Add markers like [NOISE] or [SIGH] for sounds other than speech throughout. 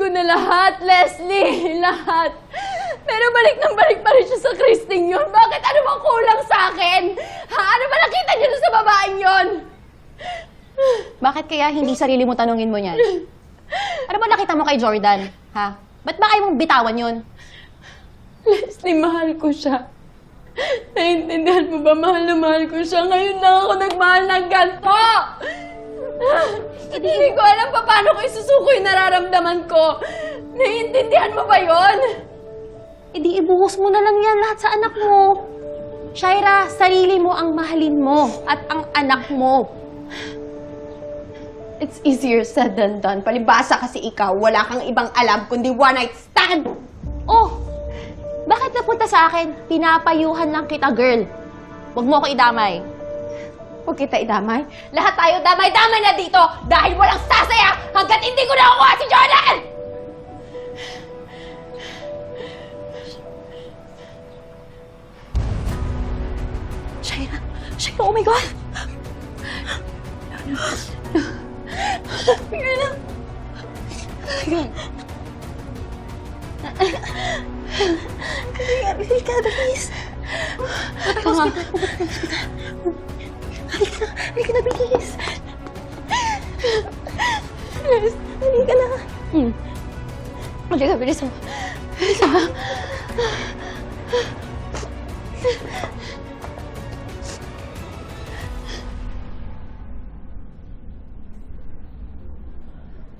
ko na lahat, Leslie. [LAUGHS] Lahat. Pero balik nang balik pa rin siya sa Christine yun. Bakit ano bang kulang sa akin? Ha? Ano ba nakita niyo sa babaeng yun? Bakit kaya hindi sarili mo tanungin mo niyan? Ano ba nakita mo kay Jordan? Ha? Ba't ba ayaw mong bitawan yun? Leslie, mahal ko siya. Naiintindihan mo ba? Mahal na mahal ko siya. Ngayon lang ako nagmahal ng ganito. [LAUGHS] Hindi ko alam pa paano ko isusuko yung nararamdaman ko. Naiintindihan mo ba yon? E di ibuhos mo na lang yan lahat sa anak mo. Shaira, sarili mo ang mahalin mo at ang anak mo. It's easier said than done. Palibasa kasi ikaw, wala kang ibang alam kundi one night stand. Oh, bakit napunta sa akin? Pinapayuhan lang kita, girl. Huwag mo ako idamay. Huwag kita idamay. Lahat tayo damay-damay na dito dahil walang sasaya hanggat hindi ko nakukuha si Jordan! Shaira, Shaira, oh my God! Delikado, please. Halika nga. Halika na, halika na, please. Yes, halika na. Hmm. Halika, bilis mo. Bilis mo.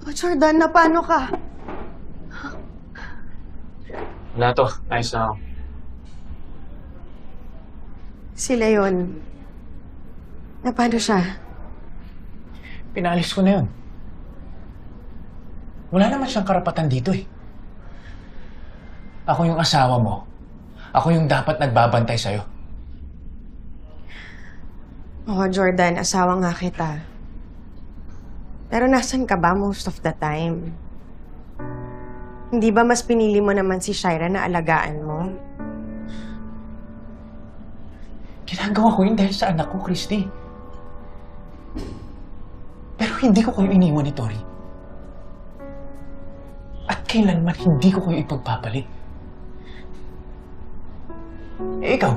Oh, Jordan, na paano ka? Wala to. Ayos na ako. Si Leon. Na paano siya? Pinalis ko na yun. Wala naman siyang karapatan dito eh. Ako yung asawa mo. Ako yung dapat nagbabantay sa'yo. Oo, Jordan, asawa nga kita. Pero nasan ka ba most of the time? Hindi ba mas pinili mo naman si Shaira na alagaan mo? Ginagawa ko yun dahil sa anak ko, Christy. Pero hindi ko kayo iniwan ni Tori. At kailanman hindi ko kayo ipagpapalit. Eh, ikaw?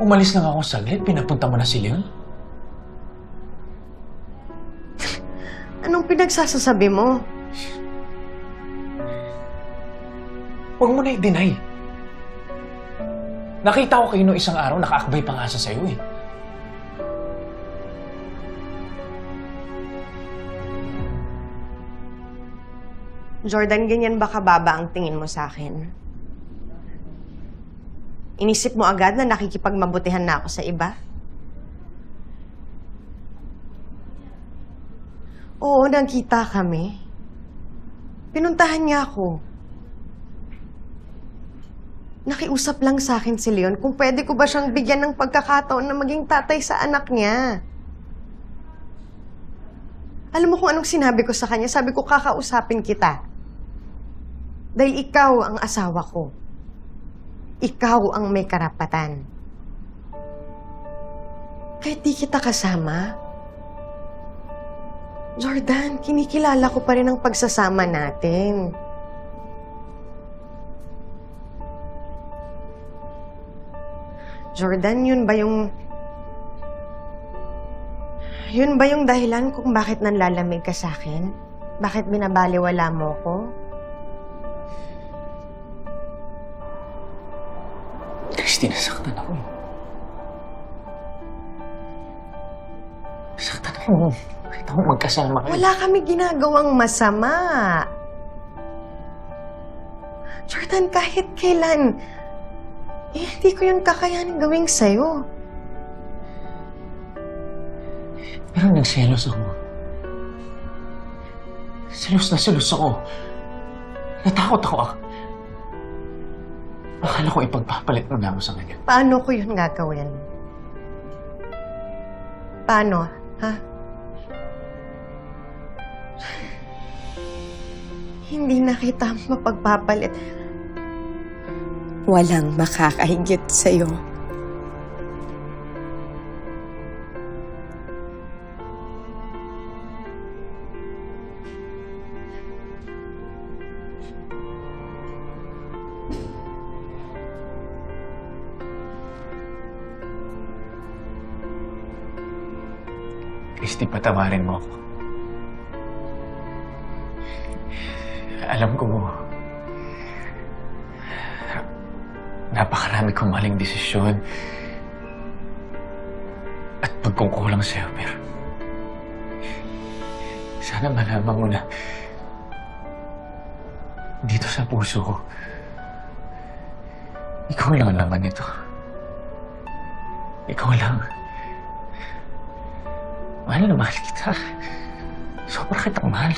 Umalis lang ako saglit, pinapunta mo na si Leon? Anong pinagsasasabi mo? Huwag mo na i-deny. Nakita ko kayo noong isang araw, nakaakbay pa nga siya sa'yo eh. Jordan, ganyan ba kababa ang tingin mo sa akin? Inisip mo agad na nakikipagmabutihan na ako sa iba? Oo, nagkita kami. Pinuntahan niya ako. Nakiusap lang sa akin si Leon kung pwede ko ba siyang bigyan ng pagkakataon na maging tatay sa anak niya. Alam mo kung anong sinabi ko sa kanya? Sabi ko, kakausapin kita. Dahil ikaw ang asawa ko. Ikaw ang may karapatan. Kahit di kita kasama, Jordan, kinikilala ko pa rin ang pagsasama natin. Jordan, yun ba yung... Yun ba yung dahilan kung bakit nanlalamig ka sa akin? Bakit binabaliwala mo ko? Christy, nasaktan ako. Nasaktan ako. Kahit ako magkasama kayo. Wala kami ginagawang masama. Jordan, kahit kailan, eh, hindi ko yun kakayanin gawing sa'yo. Pero nagselos ako. Selos na selos ako. Natakot ako ah. Akala ko ipagpapalit mo na ako sa kanya. Paano ko yun gagawin? Paano, ha? Hindi na kita mapagpapalit. Walang makakahigit sa'yo. Christy, patawarin mo ako. Alam ko, napakarami kong maling desisyon at pagkukulang sa'yo, pero sana malaman mo na dito sa puso ko, ikaw lang ang laman nito. Ikaw lang. Mahal na mahal kita. Sobra kitang mahal.